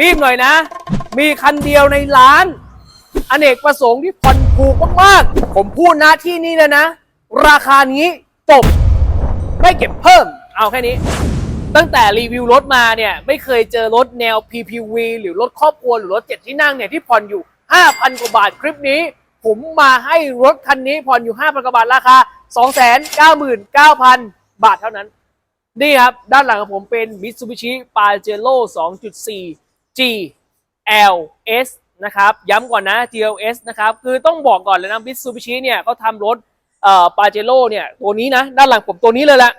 รีบหน่อยนะ มีคันเดียวในร้าน อเนกประสงค์ที่ผ่อนถูกมากๆ ผมพูดนะที่นี่เลยนะ ราคานี้จบไม่เก็บเพิ่ม เอาแค่นี้ ตั้งแต่รีวิวรถมาเนี่ย ไม่เคยเจอรถแนว PPV หรือรถครอบครัวหรือรถเจ็ดที่นั่งเนี่ยที่ผ่อนอยู่ 5,000 กว่าบาทคลิปนี้ ผมมาให้รถคันนี้ผ่อนอยู่ 5,000 กว่าบาทราคา 299,000 บาทเท่านั้น นี่ครับ ด้านหลังของผมเป็น Mitsubishi Pajero 2.4 GLS นะครับย้ำก่อนนะ GLS นะครับคือต้องบอกก่อนเลยนะ Mitsubishi เนี่ยเขาทำรถเอ่อ Pajero เนี่ยตัวนี้นะด้านหลังผมตัวนี้เลยแหละ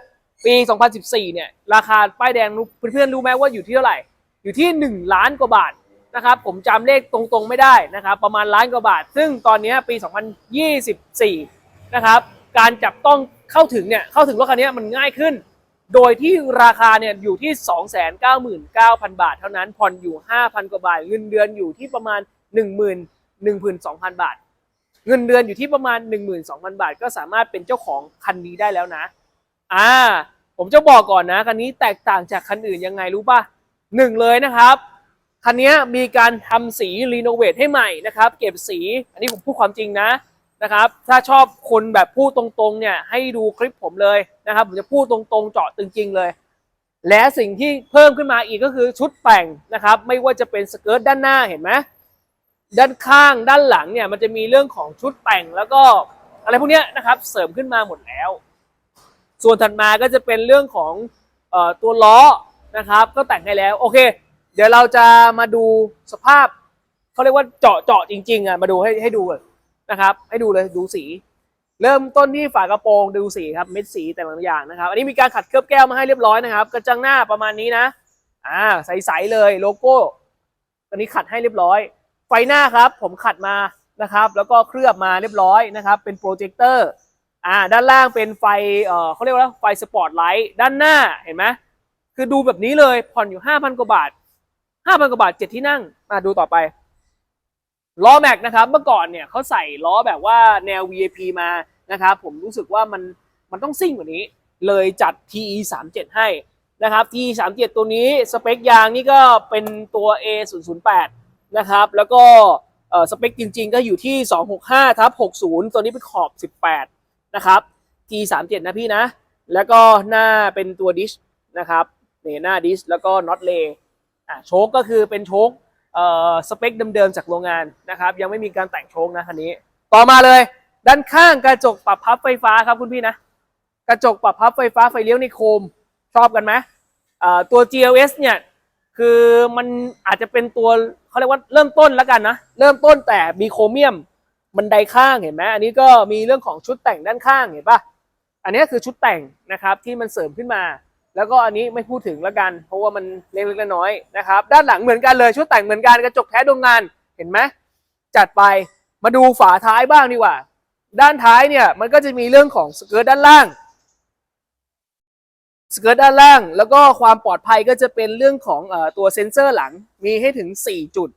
ปี 2014 เนี่ยราคาป้ายแดงเพื่อนๆรู้ไหมว่าอยู่ที่เท่าไหร่ อยู่ที่ 1 ล้านกว่าบาทนะครับผมจำเลขตรงๆไม่ได้นะครับประมาณล้านกว่าบาท ซึ่งตอนนี้ปี 2024 นะครับการจับต้องเข้าถึงเนี่ยเข้าถึงรถคันนี้มันง่ายขึ้น โดยที่ราคาเนี่ยอยู่ที่ 299,000 บาท เท่านั้นผ่อนอยู่ 5,000 กว่าบาท เงินเดือนอยู่ที่ประมาณ 10,000 12,000 บาท เงินเดือนอยู่ที่ประมาณ 12,000 บาท ก็สามารถเป็นเจ้าของคันนี้ได้แล้วนะ อ่า ผมจะบอกก่อนนะคันนี้แตกต่างจากคันอื่นยังไงรู้ป่ะหนึ่งเลยนะครับคันนี้มีการทำสีรีโนเวทให้ใหม่นะครับ เก็บสี อันนี้ผมพูดความจริงนะ นะครับถ้าชอบคนแบบพูดตรงๆเนี่ยให้ดูคลิปผมเลยนะครับผมจะพูดตรงๆ เจาะจริงๆเลย และสิ่งที่เพิ่มขึ้นมาอีกก็คือชุดแต่งนะครับไม่ว่าจะเป็นสเกิร์ตด้านหน้าเห็นไหมด้านข้างด้านหลังเนี่ยมันจะมีเรื่องของชุดแต่งแล้วก็อะไรพวกนี้นะครับเสริมขึ้นมาหมดแล้ว ส่วนถัดมาก็จะเป็นเรื่องของออตัวล้อนะครับก็แต่งให้แล้วโอเค เดี๋ยวเราจะมาดูสภาพเขาเรียกว่าเจาะเจาะจริงๆอะมาดูให้ให้ดูก่อน นะครับ ให้ดูเลยดูสี เริ่มต้นที่ฝากระโปรงดูสีครับเม็ดสีแต่ละอย่างนะครับ อันนี้มีการขัดเคลือบแก้วมาให้เรียบร้อยนะครับ กระจังหน้าประมาณนี้นะ อ่าใสๆเลยโลโก้อันนี้ขัดให้เรียบร้อย ไฟหน้าครับ ผมขัดมานะครับ แล้วก็เคลือบมาเรียบร้อยนะครับ เป็นโปรเจคเตอร์อ่าด้านล่างเป็นไฟเอ่อเขาเรียกว่าไฟสปอตไลท์ด้านหน้าเห็นไหมคือดูแบบนี้เลยผ่อนอยู่ 5,000 กว่าบาท 5,000 กว่าบาทเจ็ดที่นั่งมาดูต่อไป ล้อแม็กนะครับเมื่อก่อนเนี่ยเขาใส่ล้อแบบว่าแนว VIP มานะครับผมรู้สึกว่ามันมันต้องซิ่งกว่านี้ เลยจัด TE 3 7ให้นะครับ TE 3 7ตัวนี้สเปคยางนี่ก็เป็นตัว A 0 0 8นะครับแล้วก็สเปคจริงๆ ก็อยู่ที่ 265ทับ60 ตัวนี้เป็นขอบ 18 นะครับ T 3 7นะพี่นะ แล้วก็หน้าเป็นตัวดิชนะครับเนี่ยหน้าดิชแล้วก็น็อตเลอะโชคก็คือเป็นโชค สเปคเดิมๆจากโรงงานนะครับ ยังไม่มีการแต่งโชคนะคันนี้ ต่อมาเลย ด้านข้างกระจกปรับพับไฟฟ้าครับคุณพี่นะ กระจกปรับพับไฟฟ้าไฟเลี้ยวในโคมชอบกันไหมตัว GLS เนี่ยคือมันอาจจะเป็นตัวเขาเรียกว่าเริ่มต้นแล้วกันนะ เริ่มต้นแต่มีโครเมียมบันไดข้างเห็นไหมอันนี้ก็มีเรื่องของชุดแต่งด้านข้างเห็นปะอันนี้คือชุดแต่งนะครับที่มันเสริมขึ้นมา แล้วก็อันนี้ไม่พูดถึงแล้วกัน เพราะว่ามันเล็กๆน้อยๆนะครับ ด้านหลังเหมือนกันเลยชุดแต่งเหมือนกันกระจกแท้โรงงานเห็นไหมจัดไปมาดูฝาท้ายบ้างดีกว่า ด้านท้ายเนี่ยมันก็จะมีเรื่องของสเกิร์ตด้านล่างสเกิร์ตด้านล่าง แล้วก็ความปลอดภัยก็จะเป็นเรื่องของอตัวเซ็นเซอร์หลังมีให้ถึง 4 จุด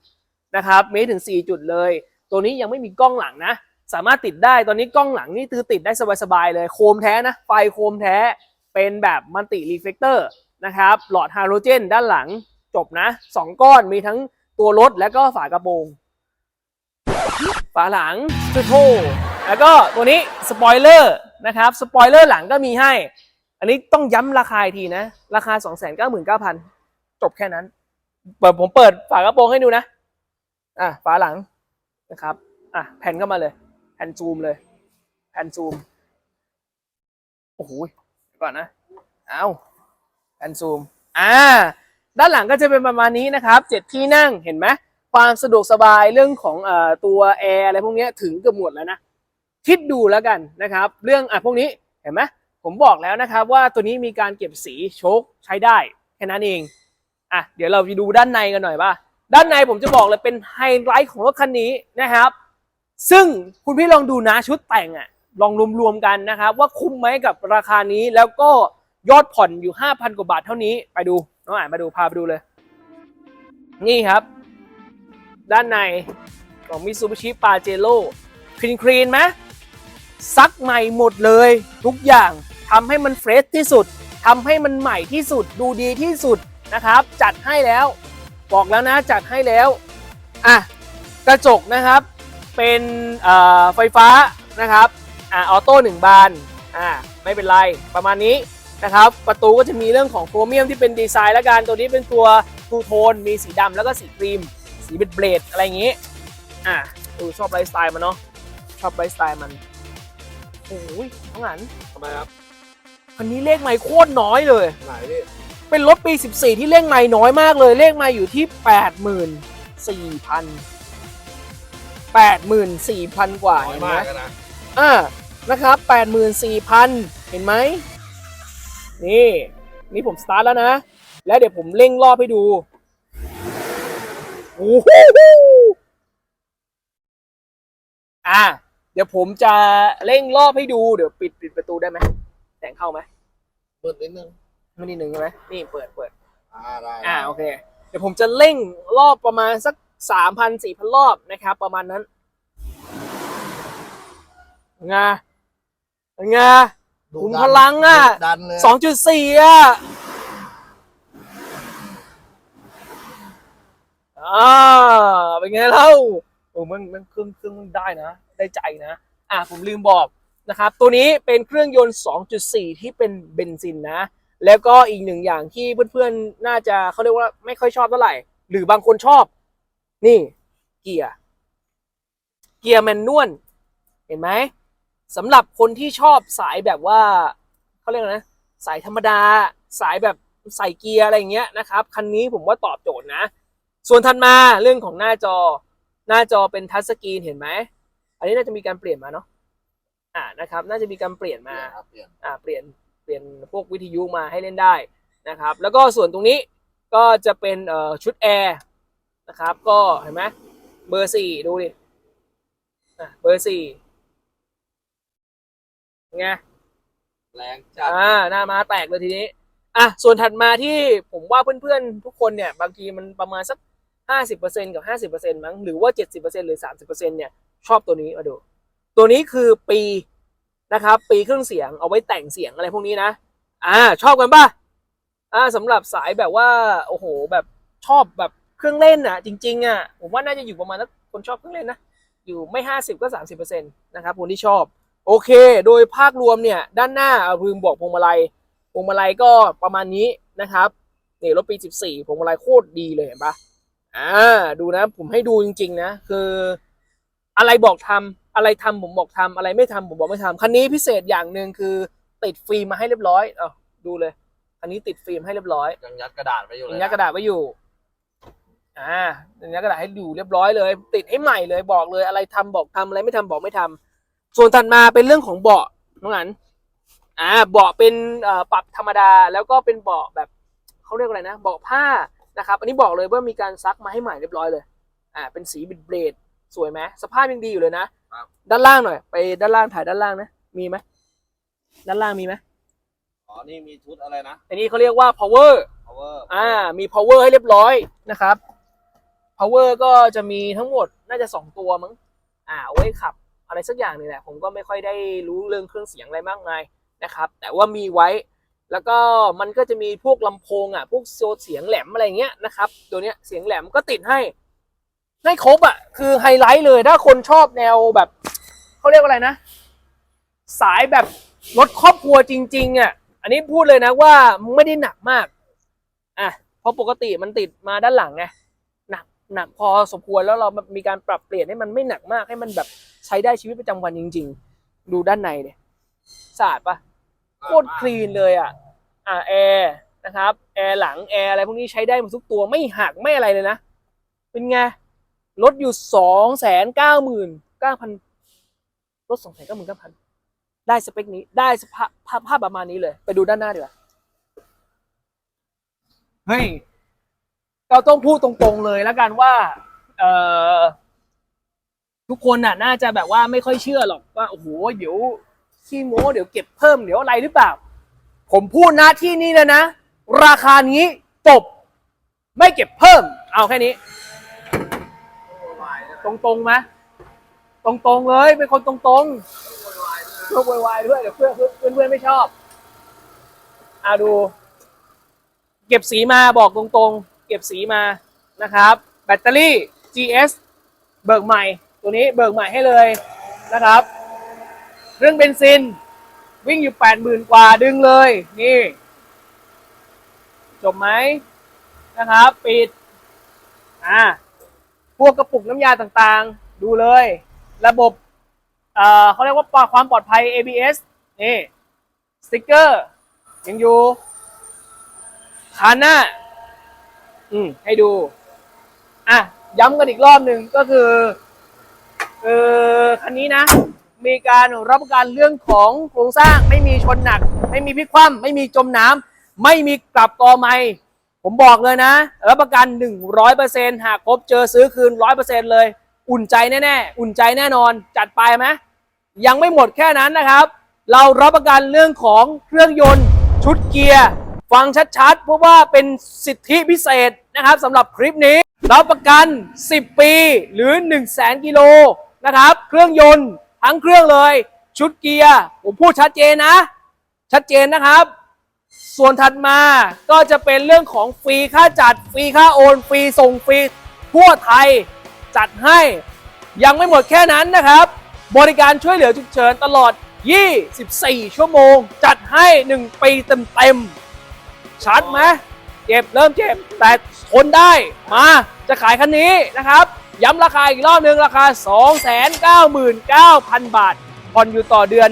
นะครับมีถึง 4 จุดเลย ตัวนี้ยังไม่มีกล้องหลังนะ สามารถติดได้ตอนนี้กล้องหลังนี่คือติดได้สบายๆเลยโคมแท้นะไฟโคมแท้ เป็นแบบมัลติรีเฟกเตอร์นะครับ หลอดไฮโดรเจนด้านหลังจบนะ 2 ก้อนมีทั้งตัวรถและก็ฝากระโปรง ฝาหลังชุดโทแล้วก็ตัวนี้สปอยเลอร์นะครับสปอยเลอร์หลังก็มีให้ อันนี้ต้องย้ำราคาทีนะ ราคา 299,000 จบแค่นั้น เปิดผมเปิดฝากระโปรงให้ดูนะ อะฝาหลังนะครับ อะแผ่นเข้ามาเลย แผ่นซูมเลย แผ่นซูม โอ้โห ก่อนนะ เอาแผ่นซูม อ่า ด้านหลังก็จะเป็นประมาณนี้นะครับเจ็ดที่นั่ง เห็นไหม ความสะดวกสบายเรื่องของเอ่อตัวแอร์อะไรพวกนี้ถึงเกือบหมดแล้วนะ คิดดูแล้วกันนะครับ เรื่องอะพวกนี้ เห็นไหม ผมบอกแล้วนะครับว่าตัวนี้มีการเก็บสีโชคใช้ได้ แค่นั้นเอง อะ เดี๋ยวเราไปดูด้านในกันหน่อยป่ะ ด้านในผมจะบอกเลยเป็นไฮไลท์ของรถคันนี้นะครับ ซึ่งคุณพี่ลองดูนะชุดแต่งอะ ลองรวมๆกันนะครับ ว่าคุ้มไหมกับราคานี้แล้วก็ยอดผ่อนอยู่ 5,000 กว่าบาทเท่านี้ไปดูน้องอ่านมาดูพาไปดูเลย นี่ครับ ด้านในของ Mitsubishi Pajero คลีนคลีนไหมซักใหม่หมดเลย ทุกอย่างทำให้มันเฟรชที่สุดทำให้มันใหม่ที่สุดดูดีที่สุดนะครับ จัดให้แล้ว บอกแล้วนะจัดให้แล้วอะกระจกนะครับเป็นไฟฟ้านะครับ อ่าออโต้หนึ่งบานอ่าไม่เป็นไรประมาณนี้นะครับประตูก็จะมีเรื่องของโครเมียมที่เป็นดีไซน์และกันตัวนี้เป็นตัวทูโทนมีสีดำแล้วก็สีครีม สีเบดเบลดอะไรอย่างงี้อะดูชอบไลฟ์สไตล์มันเนาะชอบไลฟ์สไตล์มันโอ้ยน้องหันทำไมครับคันนี้เลขไม่โคตรน้อยเลยไหนพี่เป็นรถปี 14 ที่เลขไม่น้อยมากเลย เลขไม่อยู่ที่ 84,000 84,000 กว่าน้อยเห็นไหมมากอะนะ อ่านะครับ84,000 เห็นไหมนี่ นี่ผมสตาร์ทแล้วนะ แล้วเดี๋ยวผมเร่งรอบให้ดูโอ้โหอ่าเดี๋ยวผมจะเร่งรอบให้ดูเดี๋ยวปิดปิดประตูได้ไหมแสงเข้าไหมเปิดนิดนึงไม่นิดนึงใช่ไหมนี่เปิดเปิดอ่าได้อ่าโอเค เดี๋ยวผมจะเร่งรอบประมาณสักสามพันสี่พันรอบนะครับ ประมาณนั้น งาไงดุขุมดันพลังอะดุดันเลยสองจุดสี่อะอ่าเป็นไงเล่าโอ้มันมันเครื่องเครื่องมันได้นะ ได้ใจนะ อ่าผมลืมบอกนะครับ ตัวนี้เป็นเครื่องยนต์ 2.4 ที่เป็นเบนซินนะ แล้วก็อีกหนึ่งอย่างที่เพื่อนๆ น่าจะเขาเรียกว่าไม่ค่อยชอบเท่าไหร่ หรือบางคนชอบ นี่เกียร์ เกียร์แมนนวล เห็นไหม สำหรับคนที่ชอบสายแบบว่าเขาเรียกอะไรนะสายธรรมดา สายแบบใส่เกียร์อะไรอย่างเงี้ยนะครับ คันนี้ผมว่าตอบโจทย์นะ ส่วนถัดมาเรื่องของหน้าจอหน้าจอเป็นทัชสกรีนเห็นไหม อันนี้น่าจะมีการเปลี่ยนมาเนาะอ่านะครับ น่าจะมีการเปลี่ยนมาครับเปลี่ยนอ่าเปลี่ยนเปลี่ยนพวกวิทยุมาให้เล่นได้นะครับ แล้วก็ส่วนตรงนี้ก็จะเป็นเอ่อชุดแอร์นะครับ ก็เห็นไหมเบอร์สี่ดูดิอะเบอร์สี่ ไงแรงจัดอ่าหน้ามาแตกเลยทีนี้อะส่วนถัดมาที่ผมว่าเพื่อนๆ ทุกคนเนี่ยบางทีมันประมาณสักห้าสิบเปอร์เซ็นกับห้าสิบเปอร์เซ็นมั้งหรือว่าเจ็ดสิบเปอร์เซ็นหรือสามสิบเปอร์เซ็นเนี่ยชอบตัวนี้มาดู ตัวนี้คือปีนะครับ ปีเครื่องเสียงเอาไว้แต่งเสียงอะไรพวกนี้นะ อ่า ชอบกันป่ะอ่าสำหรับสายแบบว่าโอ้โหแบบชอบแบบเครื่องเล่นอะจริงๆอะผมว่าน่าจะอยู่ประมาณสักคนชอบเครื่องเล่นนะอยู่ไม่ห้าสิบก็สามสิบเปอร์เซ็นต์นะครับคนที่ชอบ โอเค โดยภาพรวมเนี่ยด้านหน้าเอาพึงบอกพวงมาลัยพวงมาลัยก็ประมาณนี้นะครับนี่รถปี 14พวงมาลัยโคตรดีเลยเห็นปะอ่าดูนะผมให้ดูจริง ๆ นะ คือ อะไรบอกทำอะไรทำผมบอกทำอะไรไม่ทำผมบอกไม่ทำคันนี้พิเศษอย่างหนึ่งคือ ติดฟิล์มมาให้เรียบร้อยเอ้าดูเลยคันนี้ติดฟิล์มให้เรียบร้อยยังยัดกระดาษไว้อยู่เลยยัดกระดาษไว้อยู่อ่ายัดกระดาษให้อยู่เรียบร้อยเลย ติดให้ใหม่เลยบอกเลย อะไรทำบอกทำอะไรไม่ทำบอกไม่ทำ ส่วนถัดมาเป็นเรื่องของเบาะน้องอันอ่าเบาะเป็นเอ่อปรับธรรมดาแล้วก็เป็นเบาะแบบเขาเรียกอะไรนะเบาะผ้านะครับ อันนี้บอกเลยว่ามีการซักมาให้ใหม่เรียบร้อยเลย อ่า เป็นสีบิดเบลดสวยไหมสภาพยังดีอยู่เลยนะด้านล่างหน่อย ไปด้านล่างถ่ายด้านล่างนะมีไหมด้านล่างมีไหมอ๋อนี่มีชุดอะไรนะอันนี้เขาเรียกว่า power power อ่ามี power ให้เรียบร้อยนะครับ power ก็จะมีทั้งหมดน่าจะสองตัวมั้งอ่าเอาไว้ขับ อะไรสักอย่างนี่แหละผมก็ไม่ค่อยได้รู้เรื่องเครื่องเสียงอะไรมากมายนะครับ แต่ว่ามีไว้แล้วก็มันก็จะมีพวกลำโพงอะพวกโซเสียงแหลมอะไรเงี้ยนะครับตัวเนี้ยเสียงแหลมก็ติดให้ให้ครบอะคือไฮไลท์เลยถ้าคนชอบแนวแบบเขาเรียกว่าอะไรนะ สายแบบรถครอบครัวจริง ๆอะอันนี้พูดเลยนะว่าไม่ได้หนักมากอะเพราะปกติมันติดมาด้านหลังไงหนักหนักพอสมควรแล้วเรามีการปรับเปลี่ยนให้มันไม่หนักมากให้มันแบบ ใช้ได้ชีวิตประจำวันจริง ๆ ดูด้านในเนี่ยสะอาดปะโคตรคลีนเลยอะ อ่าแอร์นะครับ แอร์หลังแอร์อะไรพวกนี้ใช้ได้หมดทุกตัวไม่หักไม่อะไรเลยนะ เป็นไงลดอยู่สองแสนเก้าหมื่นเก้าพันลดสองแสนเก้าหมื่นเก้าพันได้สเปคนี้ได้สภาพภาพภาพประมาณนี้เลย ไปดูด้านหน้าดีกว่าเฮ้ยเราต้องพูดตรงๆเลยแล้วกันว่า เอ่อ ทุกคนน่ะน่าจะแบบว่าไม่ค่อยเชื่อหรอกว่าโอ้โหเดี๋ยวขี้โม้เดี๋ยวเก็บเพิ่มเดี๋ยวอะไรหรือเปล่า ผมพูดนะที่นี่เลยนะ ราคานี้จบไม่เก็บเพิ่ม เอาแค่นี้ ตรงๆไหมตรงๆเลยเป็นคนตรงๆเพื่อโวยวายด้วยเดี๋ยวเพื่อนเพื่อนเพื่อนไม่ชอบอ่าดู เก็บสีมาบอกตรงๆ เก็บสีมานะครับ แบตเตอรี่ GS เบิกใหม่ ตัวนี้เบิกใหม่ให้เลยนะครับ เรื่องเบนซิน วิ่งอยู่80,000กว่าดึงเลย นี่ จบไหมนะครับ ปิด อ่า พวกกระปุกน้ำยาต่างๆ ดูเลย ระบบ เอ่อเขาเรียกว่าความปลอดภัย ABS นี่สติกเกอร์ ยังอยู่คานหน้า อืม ให้ดู อะ ย้ำกันอีกรอบหนึ่งก็คือ เออคันนี้นะ มีการรับประกันเรื่องของโครงสร้างไม่มีชนหนัก ไม่มีพลิกคว่ำไม่มีจมน้ำไม่มีกลับกอไม้ผมบอกเลยนะรับประกัน 100%หากพบเจอซื้อคืน 100%เลย อุ่นใจแน่ๆ อุ่นใจแน่นอนจัดไปไหมยังไม่หมดแค่นั้นนะครับ เรารับประกันเรื่องของเครื่องยนต์ ชุดเกียร์ ฟังชัดๆ เพราะว่าเป็นสิทธิพิเศษนะครับสำหรับคลิปนี้ รับประกัน 10 ปีหรือ 1 0 0 0 0แสนกิโล นะครับ เครื่องยนต์ทั้งเครื่องเลย ชุดเกียร์ผมพูดชัดเจนนะ ชัดเจนนะครับ ส่วนถัดมาก็จะเป็นเรื่องของฟรีค่าจัดฟรีค่าโอนฟรีส่งฟรีทั่วไทยจัดให้ ยังไม่หมดแค่นั้นนะครับ บริการช่วยเหลือฉุกเฉินตลอด 24 ชั่วโมง จัดให้ 1 ปีเต็มๆชัดไหมเจ็บเริ่มเจ็บแต่ทนได้มา จะขายคันนี้นะครับ ย้ำราคาอีกรอบหนึ่งราคา 299,000 บาท ผ่อนอยู่ต่อเดือน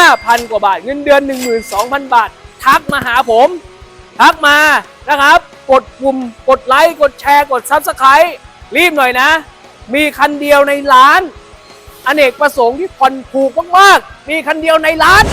5,000 กว่าบาท เงินเดือน 12,000 บาท ทักมาหาผม ทักมานะครับ กดปุ่มกดไลค์ กดแชร์ กด Subscribe รีบหน่อยนะ มีคันเดียวในร้าน อเนกประสงค์ที่ผ่อนถูกมากๆ มีคันเดียวในร้าน